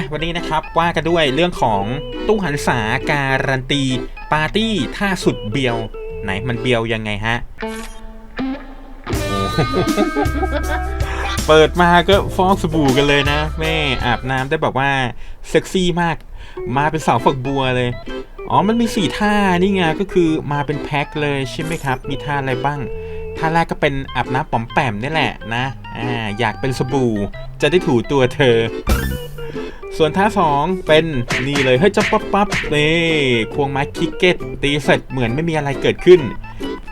ะวันนี้นะครับว่ากันด้วยเรื่องของตู้หันษาการันตี ปาร์ตี้ท่าสุดเบียว ไหนมันเบียวยังไงฮะเปิดมาก็ฟอกสบู่กันเลยนะ แม่อาบน้ำได้แบบว่าเซ็กซี่มาก มาเป็นสาวฝักบัวเลย อ๋อมันมีสี่ท่านี่ไงก็คือมาเป็นแพ็คเลยใช่ไหมครับ มีท่าอะไรบ้างท่าแรกก็เป็นอาบน้ำป๋อมแปมนี่แหละนะ อ่า อยากเป็นสบู่ จะได้ถูตัวเธอ ส่วนท่าสองเป็นนี่เลยเฮ้ยจะปั๊บปั๊บนี่ควงไม้คิกเก็ตตีเสร็จเหมือนไม่มีอะไรเกิดขึ้น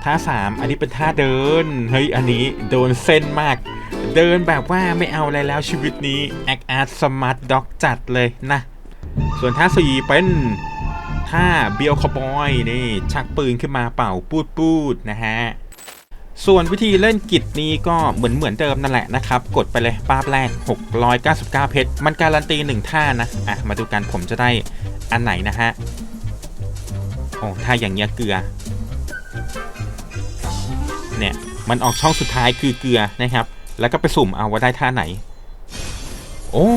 ท่าสามอันนี้เป็นท่าเดิน เฮ้ย อันนี้โดนเส้นมาก เดินแบบว่าไม่เอาอะไรแล้วชีวิตนี้แอคอาร์ตสมาร์ทด็อกจัดเลยนะ ส่วนท่าสี่เป็นท่าเบียวคอบอยนี่ชักปืนขึ้นมาเป่าปูดปูดนะฮะ ส่วนวิธีเล่นกิจนี้ก็เหมือนเหมือนเดิมนั่นแหละนะครับ กดไปเลยป้าบแรก 699 เพชร มันการันตีหนึ่งท่านะ อะ มาดูกันผมจะได้อันไหนนะฮะ โอ้ท่าอย่างเงี้ยเกลือ เนี่ย มันออกช่องสุดท้ายคือเกลือนะครับ แล้วก็ไปสุ่มเอาว่าได้ท่าไหน โอ้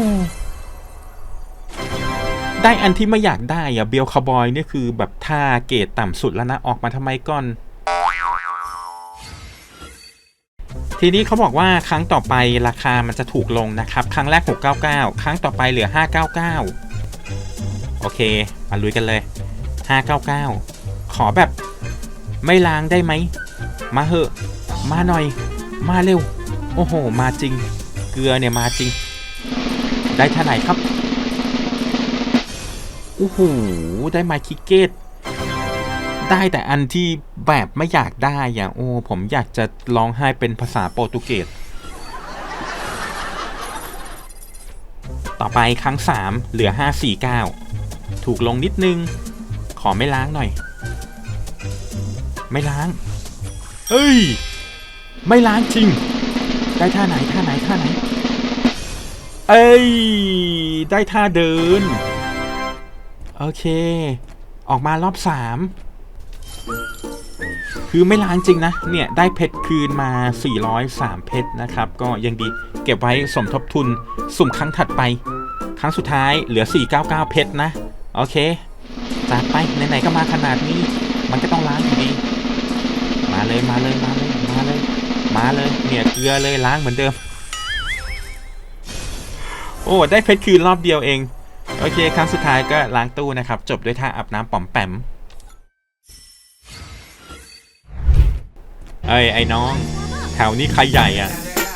ได้อันที่ไม่อยากได้อะเบลคาร์บอยนี่คือแบบท่าเกรดต่ำสุดแล้วนะ ออกมาทำไมก่อน ทีนี้เขาบอกว่าครั้งต่อไปราคามันจะถูกลงนะครับ ครั้งแรก 699 ครั้งต่อไปเหลือ 599 โอเค มาลุยกันเลย 599 ขอแบบไม่ล้างได้ไหม มาเหอะ มาหน่อย มาเร็ว โอ้โห มาจริง เกลือเนี่ยมาจริง ได้เท่าไหนครับโอ้โหได้ไมาคิกเกต ได้แต่อันที่แบบไม่อยากได้อย่างโอ้ผมอยากจะร้องไห้เป็นภาษาโปรตุเกส ต่อไปครั้ง 3 เหลือ 549 ถูกลงนิดนึง ขอไม่ล้างหน่อย ไม่ล้าง เฮ้ย ไม่ล้างจริง ได้ท่าไหนท่าไหนท่าไหน เอ้ย ได้ท่าเดิน โอเคออกมารอบสาม คือไม่ล้างจริงนะ เนี่ย ได้เพชรคืนมา 403 เพชรนะครับ ก็ยังดีเก็บไว้สมทบทุนสุ่มครั้งถัดไป ครั้งสุดท้ายเหลือ 499 เพชรนะ โอเคจัดไป ไหนๆก็มาขนาดนี้ มันก็ต้องล้างอยู่ดี มาเลยมาเลยมาเลยมาเลย มาเลย เนี่ยเกลือเลยล้างเหมือนเดิม โอ้ได้เพชรคืนรอบเดียวเอง โอเค ครั้งสุดท้ายก็ล้างตู้นะครับ จบด้วยท่าอาบน้ำป๋อมแปม เอ้ยไอ้น้อง แถวนี้ใครใหญ่อะ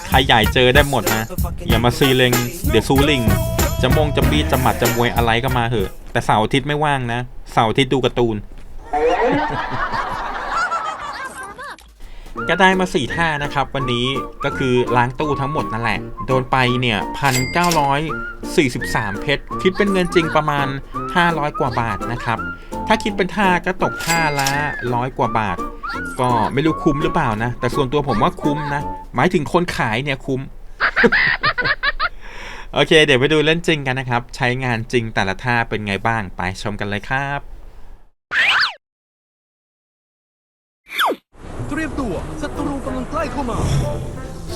ใครใหญ่เจอได้หมดนะ อย่ามาซีเลงเดี๋ยวซูลิง จะมงจะบีดจะหมัดจะมวยอะไรก็มาเหอะ แต่เสาร์อาทิตย์ไม่ว่างนะ เสาร์อาทิตย์ดูการ์ตูน ก็ได้มาสี่ท่านะครับ วันนี้ก็คือล้างตู้ทั้งหมดนั่นแหละ โดนไปเนี่ยพันเก้าร้อยสี่สิบสามเพชร คิดเป็นเงินจริงประมาณ500กว่าบาทนะครับ ถ้าคิดเป็นท่าก็ตกท่าละร้อยกว่าบาท ก็ไม่รู้คุ้มหรือเปล่านะ แต่ส่วนตัวผมว่าคุ้มนะ หมายถึงคนขายเนี่ยคุ้ม โอเค เดี๋ยวไปดูเล่นจริงกันนะครับ ใช้งานจริงแต่ละท่าเป็นไงบ้างไปชมกันเลยครับ เตรียมตัวศัตรูกำลังใกล้เข้ามา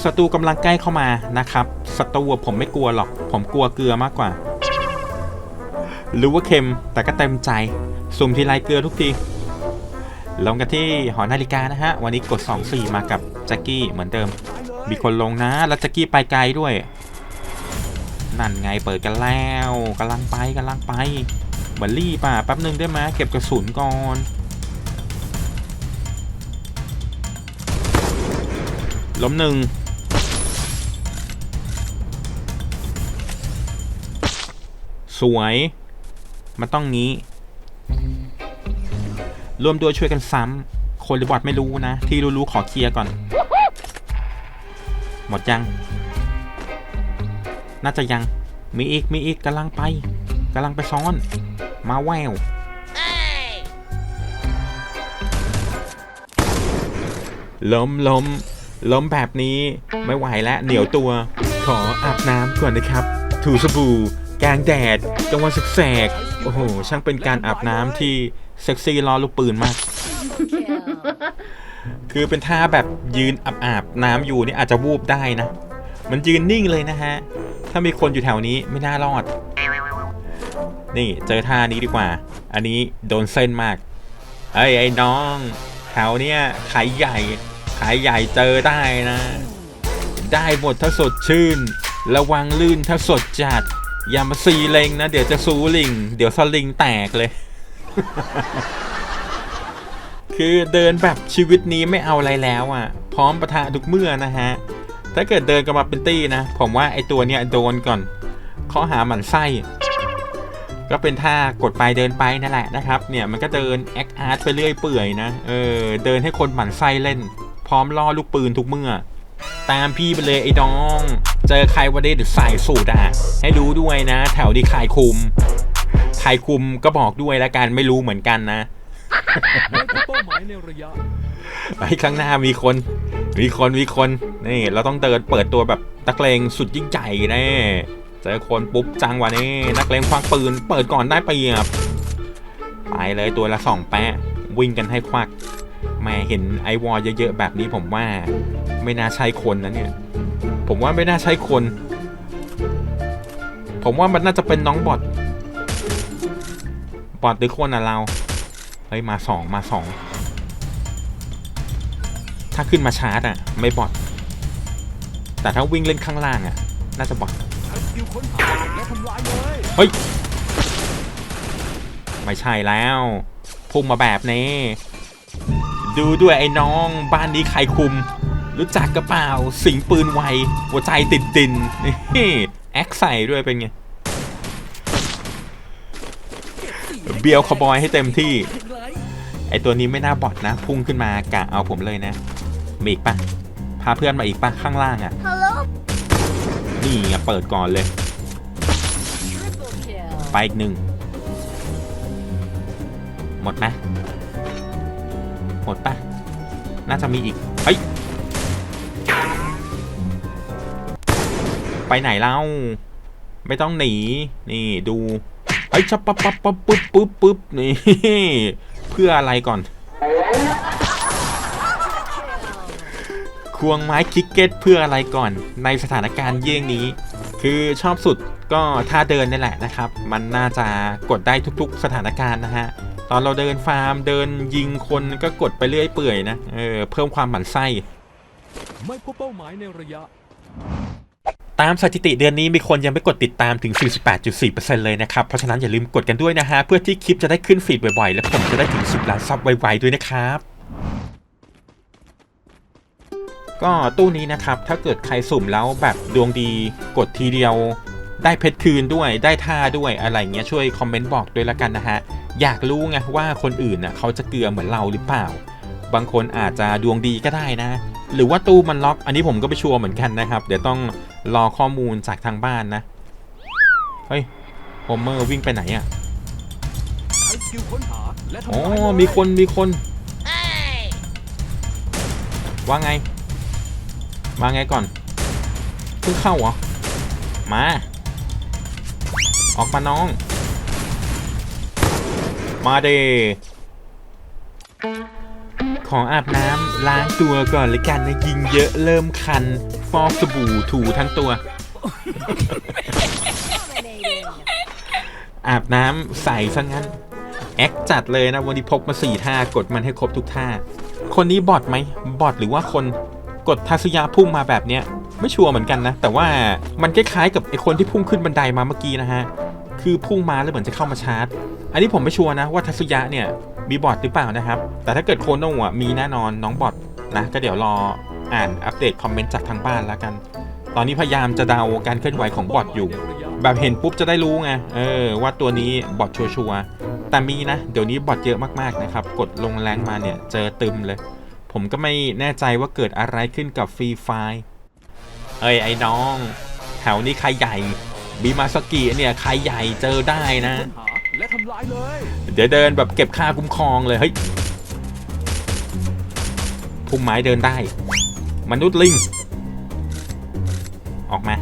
ศัตรูกำลังใกล้เข้ามานะครับศัตรูอะผมไม่กลัวหรอก ผมกลัวเกลือมากกว่า รู้ว่าเค็มแต่ก็เต็มใจ สุ่มทีไรเกลือทุกที ลงกันที่หอนาฬิกานะฮะ วันนี้กด 2-4 มากับแจ็คกี้เหมือนเดิม มีคนลงนะ แล้วแจ็คกี้ไปไกลด้วย นั่นไงเปิดกันแล้วกำลังไปกำลังไปเหมือนรีบอะแป๊บหนึ่งได้ไหมเก็บกระสุนก่อนล้มหนึ่งสวย มันต้องงี้ รวมด้วยช่วยกันซ้ำคนหรือบอทไม่รู้นะ ที่รู้ๆขอเคลียร์ก่อน หมดยัง น่าจะยัง มีอีก มีอีกกำลังไปกำลังไปซ้อน มาแววล้มล้มล้มแบบนี้ไม่ไหวแล้วเหนียวตัว ขออาบน้ำก่อนนะครับ ถูสบู่กลางแดดกลางวันแสกโอ้โห ช่างเป็นการอาบน้ำที่ เซ็กซี่ล้อลูกปืนมาก คือเป็นท่าแบบยืนอาบอาบน้ำอยู่นี่อาจจะวูบได้นะ มันยืนนิ่งเลยนะฮะ ถ้ามีคนอยู่แถวนี้ไม่น่ารอด นี่เจอท่านี้ดีกว่า อันนี้โดนเส้นมาก เอ้ยไอ้น้อง แถวเนี้ยขายใหญ่ ขายใหญ่เจอได้นะ ได้หมดถ้าสดชื่น ระวังลื่นถ้าสดจัด อย่ามาซีเลงนะ เดี๋ยวจะซูลิง เดี๋ยวสลิงแตกเลย คือเดินแบบชีวิตนี้ไม่เอาอะไรแล้วอะ พร้อมประทะทุกเมื่อนะฮะ ถ้าเกิดเดินกันมาเป็นตี้นะ ผมว่าไอตัวเนี้ยโดนก่อนข้อหาหมันไส้ ก็เป็นท่ากดไปเดินไปนั่นแหละนะครับ เนี่ยมันก็เดินแอคอาร์ตไปเรื่อยเปื่อยนะ เออเดินให้คนหมันไส้เล่น พร้อมล่อลูกปืนทุกเมื่อ ตามพี่ไปเลยไอ้น้อง เจอใครวันนี้เดี๋ยวใส่สูตรอะ ให้รู้ด้วยนะ แถวนี้ใครคุม รคุมก็บอกด้วยละกันไม่รู้เหมือนกันนะไป้าหมายในระยะไอ้ข้างหน้ามีคน มีคนมีคนนี่เราต้องเดินเปิดตัวแบบนักเลงสุดยิ่งใหญ่แน่เจอคนปุ๊บจังวะนี่นักเลงคว้างปืน เปิดก่อนได้เปรียบไปเลยตัวละสองแปะวิ่งกันให้ควักแม่เห็นไอวอลเยอะๆแบบนี้ผมว่าไม่น่าใช่คนนะเนี่ย ผมว่าไม่น่าใช่คน ผมว่ามันน่าจะเป็นน้องบอท บอทหรือคนอะเรา เฮ้ย มาสองมาสอง ถ้าขึ้นมาชาร์จอะ ไม่บอทแต่ถ้าวิ่งเล่นข้างล่างอะ น่าจะบอทใช้สกิลค้นหาและทำลายเฮ้ย ไม่ใช่แล้วพุ่งมาแบบนี้ ดูด้วยไอ้น้องบ้านนี้ใครคุม รู้จักกระเปล่าสิงปืนไว หัวใจติดดินนี่แอคใส่ด้วยเป็นไง เบียวคาวบอยให้เต็มที่ ไอตัวนี้ไม่น่าบอดนะ พุ่งขึ้นมากะเอาผมเลยนะ มีอีกปะพาเพื่อนมาอีกปะข้างล่างอะ Hello? นี่ไงเปิดก่อนเลย Triple kill. ไปอีกหนึ่ง หมดไหมหมดปะน่าจะมีอีกเฮ้ยไปไหนเล่า ไม่ต้องหนี นี่ดู เฮ้ชับปั๊บปั๊บปั๊บปุ๊บปุ๊บปุ๊บนี่เพื่ออะไรก่อน ควงไม้คิกเก็ตเพื่ออะไรก่อน ในสถานการณ์เยี่ยงนี้ คือชอบสุดก็ท่าเดินนี่แหละนะครับ มันน่าจะกดได้ทุกๆสถานการณ์นะฮะตอนเราเดินฟาร์มเดินยิงคนก็กดไปเรื่อยเปื่อยนะเออเพิ่มความหมั่นไส้ไม่พบเป้าหมายในระยะ ตามสถิติเดือนนี้มีคนยังไม่กดติดตามถึง 48.4%เลยนะครับ เพราะฉะนั้นอย่าลืมกดกันด้วยนะฮะ เพื่อที่คลิปจะได้ขึ้นฟีดบ่อยๆ และผมจะได้ถึง 10 ล้านซับไวๆด้วยนะครับก็ตู้นี้นะครับ ถ้าเกิดใครสุ่มแล้วแบบดวงดีกดทีเดียว ได้เพชรคืนด้วยได้ท่าด้วยอะไรเงี้ยช่วยคอมเมนต์บอกด้วยละกันนะฮะ อยากรู้ไงว่าคนอื่นน่ะเขาจะเกลือเหมือนเราหรือเปล่า บางคนอาจจะดวงดีก็ได้นะ หรือว่าตู้มันล็อก อันนี้ผมก็ไปชัวร์เหมือนกันนะครับ เดี๋ยวต้องรอข้อมูลจากทางบ้านนะ เฮ้ยโฮมเมอร์วิ่งไปไหนอะ่ะใช้สกิลค้นหาและอ๋อมีคนมีคน ว่าไง มาไงก่อน เพิ่งเข้าเหรอ มา ออกมาน้อง มาเด ขออาบน้ำล้างตัวก่อนเลยกันนะยิงเยอะเริ่มคัน ฟอกสบู่ถูทั้งตัว อาบน้ำใส่ซะงั้น แอคจัดเลยนะ วันนี้พกมาสี่ท่ากดมันให้ครบทุกท่า คนนี้บอทไหมบอทหรือว่าคนกดทัศยาพุ่งมาแบบเนี้ยไม่ชัวร์เหมือนกันนะ แต่ว่ามันคล้ายๆกับไอคนที่พุ่งขึ้นบันไดมาเมื่อกี้นะฮะ คือพุ่งมาแล้วเหมือนจะเข้ามาชาร์จ อันนี้ผมไม่ชัวร์นะว่าทัศยะเนี่ยมีบอทหรือเปล่านะครับ แต่ถ้าเกิดโคโน่ะมีแน่นอนน้องบอทนะก็เดี๋ยวรออ่านอัปเดตคอมเมนต์จากทางบ้านแล้วกัน ตอนนี้พยายามจะเดาการเคลื่อนไหวของบอทอยู่ แบบเห็นปุ๊บจะได้รู้ไงเออว่าตัวนี้บอทชัวร์แต่มีนะ เดี๋ยวนี้บอทเยอะมากๆนะครับ กดลงแรงมาเนี่ยเจอตึมเลย ผมก็ไม่แน่ใจว่าเกิดอะไรขึ้นกับฟรีไฟเอ้ยไอ้น้องแถวนี้ใครใหญ่บีมาสกิเนี่ยใครใหญ่เจอได้นะ และทำลายเลย เดี๋ยวเดินแบบเก็บค่าคุ้มครองเลยเฮ้ยพุ่มไม้เดินได้ มนุษย์ลิง ออกมา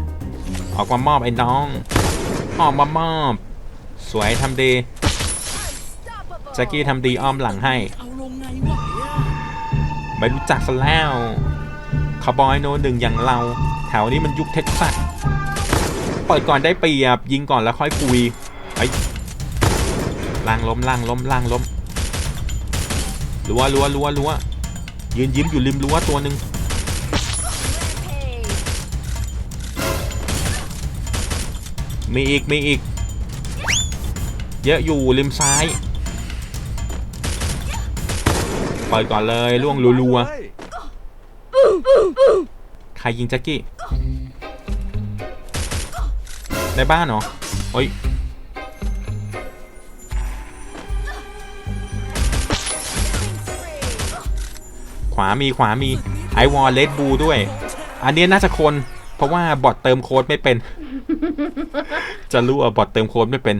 ออกมามอบไอ้น้อง ออกมามอบ สวยทำดีแจ็คกี้ทำดีอ้อมหลังให้ ไม่รู้จักซะแล้วคาร์บอยโนหนึ่งอย่างเรา แถวนี้มันยุคเท็กซัส เปิดก่อนได้เปรียบ ยิงก่อนแล้วค่อยคุยไอ้ ล่างล้มล่างล้มล่างล้มรัวรัวรัวรัวยืนยิ้มอยู่ริมรั้วตัวหนึ่งมีอีกมีอีก เยอะอยู่ริมซ้ายปล่อยก่อนเลยล่วงรัวๆใครยิงแจ็คกี้ในบ้านเหรอเฮ้ย ขวามีขวามีไอวอลเลดบูด้วย อันนี้น่าจะคน เพราะว่าบอทเติมโค้ดไม่เป็น จะรู้ว่าบอทเติมโค้ดไม่เป็น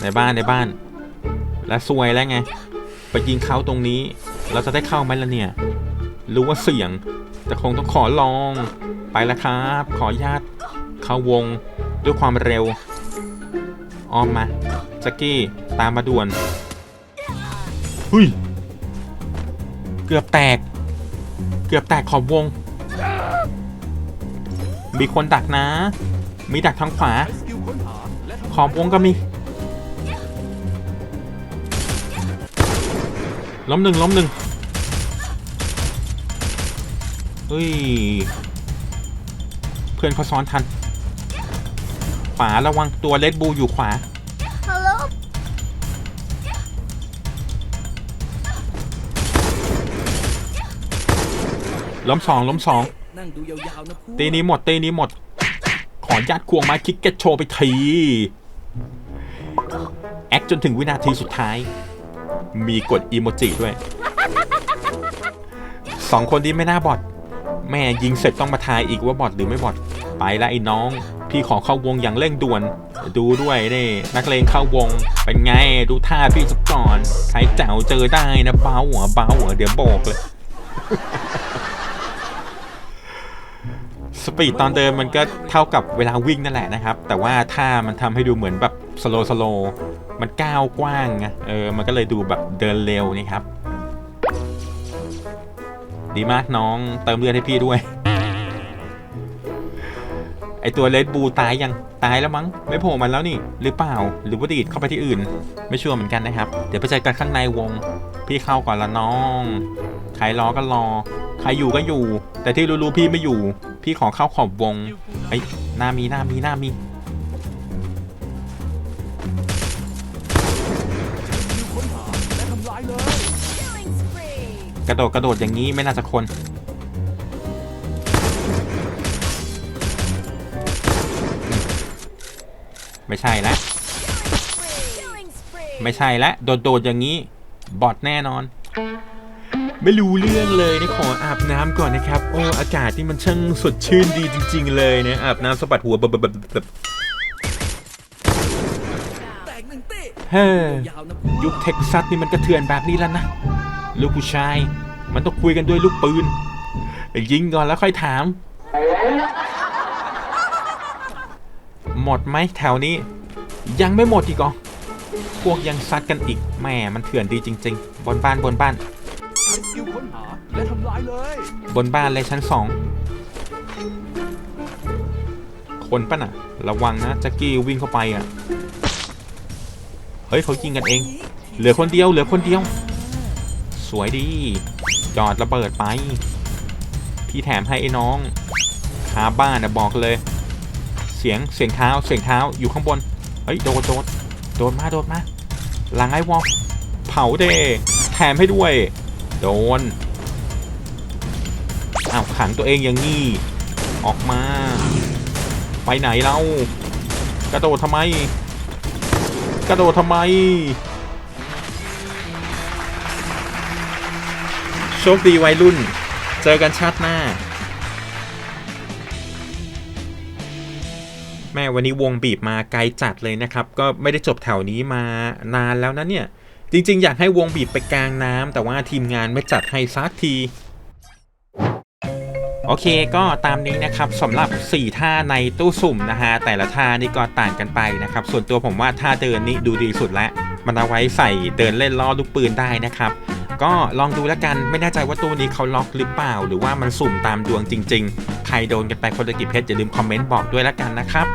ในบ้านในบ้าน แล้วซวยแล้วไง ไปยิงเขาตรงนี้ เราจะได้เข้าไหมล่ะเนี่ย รู้ว่าเสี่ยง แต่คงต้องขอลอง ไปแล้วครับ ขอญาตเข้าวงด้วยความเร็วอ้อมมาจ็กกี้ตามมาด่วน หุยเกือบแตก เกือบแตกขอบวง มีคนดักนะ มีดักทางขวา ขอบวงก็มี ล้มหนึ่งล้มหนึ่งเฮ้ย เพื่อนเขาซ้อนทัน ขวาระวังตัวเลดบูอยู่ขวา ล้มสองล้มสองนั่งดูยาวๆนะพูตีนี้หมดตีนี้หมด ขอยัดควงไม้คิกเก็ตโชว์ไปทีแอคจนถึงวินาทีสุดท้าย มีกดอีโมจิด้วยสองคนนี้ไม่น่าบอดแม่ยิงเสร็จต้องมาทายอีกว่าบอดหรือไม่บอดไปละไอ้น้อง พี่ขอเข้าวงอย่างเร่งด่วน ดูด้วยนี่นักเลงเข้าวง เป็นไงดูท่าพี่สักก่อนใครแจ๋วเจอได้นะเบาหัวเบาหัวเดี๋ยวโบกเลย สปีดตอนเดินมันก็เท่ากับเวลาวิ่งนั่นแหละนะครับ แต่ว่าท่ามันทำให้ดูเหมือนแบบสโลสโลมันก้าวกว้างไงเออมันก็เลยดูแบบเดินเร็วนี่ครับ ดีมากน้องเติมเลือดให้พี่ด้วย ไอตัวเลดบูตายยังตายแล้วมั้ง ไม่โผล่มันแล้วนี่ หรือเปล่า หรือว่าดีดเข้าไปที่อื่น ไม่ชัวร์เหมือนกันนะครับ เดี๋ยวไปเจอกันข้างในวง พี่เข้าก่อนละน้อง ใครรอก็รอ ใครอยู่ก็อยู่ แต่ที่รู้ๆพี่ไม่อยู่ พี่ขอเข้าขอบวงไอ้หน้ามีหน้ามีหน้ามีกระโดดกระโดดอย่างนี้ไม่น่าจะคนไม่ใช่ล้ว Killing spree. ไม่ใช่ล้วโดดโดดอย่างนี้ บอทแน่นอน ไม่รู้เรื่องเลยนะขออาบน้ำก่อนนะครับ โอ้อากาศที่มันช่างสดชื่นดีจริง ๆ เลยนะอาบน้ำสะบัดหัวแบบแบบแบบแบบแตกหนึ่งเต้เฮ้ยยุคเท็กซัสนี่มันกระเทือนแบบนี้แล้วนะ ลูกผู้ชาย มันต้องคุยกันด้วยลูกปืน ยิงก่อนแล้วค่อยถาม หมดไหมแถวนี้ ยังไม่หมดอีกเหรอพวกยังซัดกันอีกแม่มันเถื่อนดีจริง ๆ บนบ้านบนบ้าน ใช้สกิลค้นหา และทำลายเลย บนบ้านเลยชั้นสองคนป่ะน่ะ ระวังนะแจ็กกี้วิ่งเข้าไปอะ เฮ้ยเขายิงกันเอง เหลือคนเดียว เหลือคนเดียว สวยดี จอดระเบิดไป พี่แถมให้ไอ้น้องคาบ้านนะบอกเลย เสียงเสียงเท้าเสียงเท้าอยู่ข้างบน เฮ้ยโดดโดดโดดมาโดดมาหลังไอ้วอลเผาเดแถมให้ด้วย โดนอ้าวขังตัวเองอย่างงี้ ออกมา ไปไหนเรา กระโดดทำไม กระโดดทำไม โชคดีวัยรุ่น เจอกันชาติหน้า แม่วันนี้วงบีบมาไกลจัดเลยนะครับ ก็ไม่ได้จบแถวนี้มานานแล้วนะเนี่ย จริง ๆ อยากให้วงบีบไปกลางน้ำแต่ว่าทีมงานไม่จัดให้ซักทีโอเคก็ตามนี้นะครับสำหรับ 4 ท่าในตู้สุ่มนะฮะแต่ละท่านี่ก็ต่างกันไปนะครับ ส่วนตัวผมว่าท่าเดินนี่ดูดีสุดแล้วมันเอาไว้ใส่เดินเล่นล่อลูกปืนได้นะครับ ก็ลองดูแล้วกันไม่แน่ใจว่าตู้นี้เขาล็อกหรือเปล่า หรือว่ามันสุ่มตามดวงจริง ๆ ใครโดนกันไปคนละกี่เพชรอย่าลืมคอมเมนต์บอกด้วยแล้วกันนะครับ